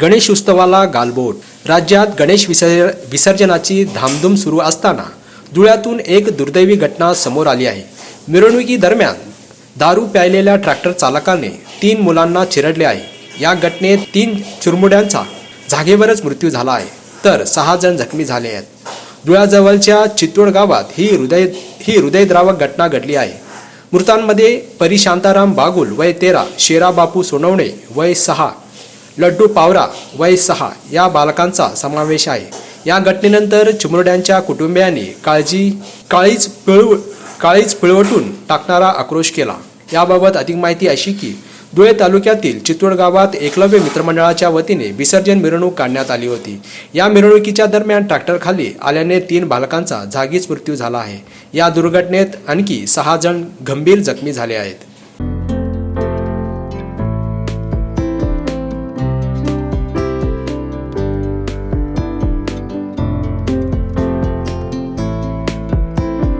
गणेश उत्सवाला गालबोट. राज्यात गणेश विसर्ज विसर्जनाची धामधूम सुरू असताना धुळ्यातून एक दुर्दैवी घटना समोर आली आहे. मिरवणुकीदरम्यान दारू प्यायलेल्या ट्रॅक्टर चालकाने तीन मुलांना चिरडले आहे. या घटनेत तीन चुरमुड्यांचा जागेवरच मृत्यू झाला आहे. तर सहा जण जखमी झाले आहेत. धुळ्याजवळच्या चित्तोड गावात ही हृदय ही हृदयद्रावक घटना घडली आहे. मृतांमध्ये परी शांताराम बागुल वय तेरा शेरा बापू सोनवणे वय सहा लड्डू पावरा वय सहा या बालकांचा समावेश आहे. या घटनेनंतर चिमुरड्यांच्या कुटुंबियांनी काळजी काळीच पिळव काळीच पिळवटून टाकणारा आक्रोश केला. याबाबत अधिक माहिती अशी की धुळे तालुक्यातील चित्तूर गावात एकलव्य मित्रमंडळाच्या वतीने विसर्जन मिरवणूक काढण्यात आली होती. या मिरवणुकीच्या दरम्यान ट्रॅक्टरखाली आल्याने तीन बालकांचा जागीच मृत्यू झाला आहे. या दुर्घटनेत आणखी सहा जण गंभीर जखमी झाले आहेत.